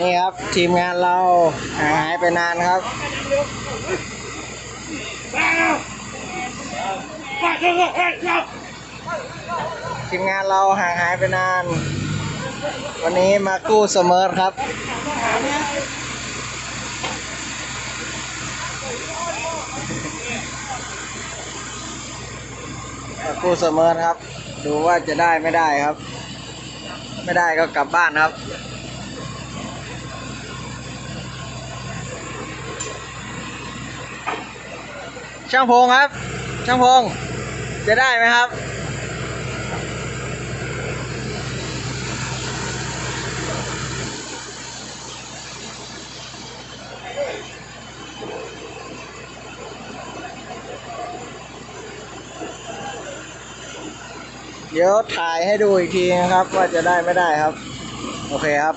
นี่ครับทีมงานเราหายหายไปนานครับทีมงานเราห่างหายไปนาน วันนี้มากู้เสมอครับ มากู้เสมอครับ ดูว่าจะได้ไม่ได้ครับ ไม่ได้ก็กลับบ้านครับ ช่างพงครับ ช่างพงจะได้ไหมครับ เดี๋ยวถ่ายให้ดูอีกทีนะครับ ว่าจะได้ไม่ได้ครับ โอเคครับ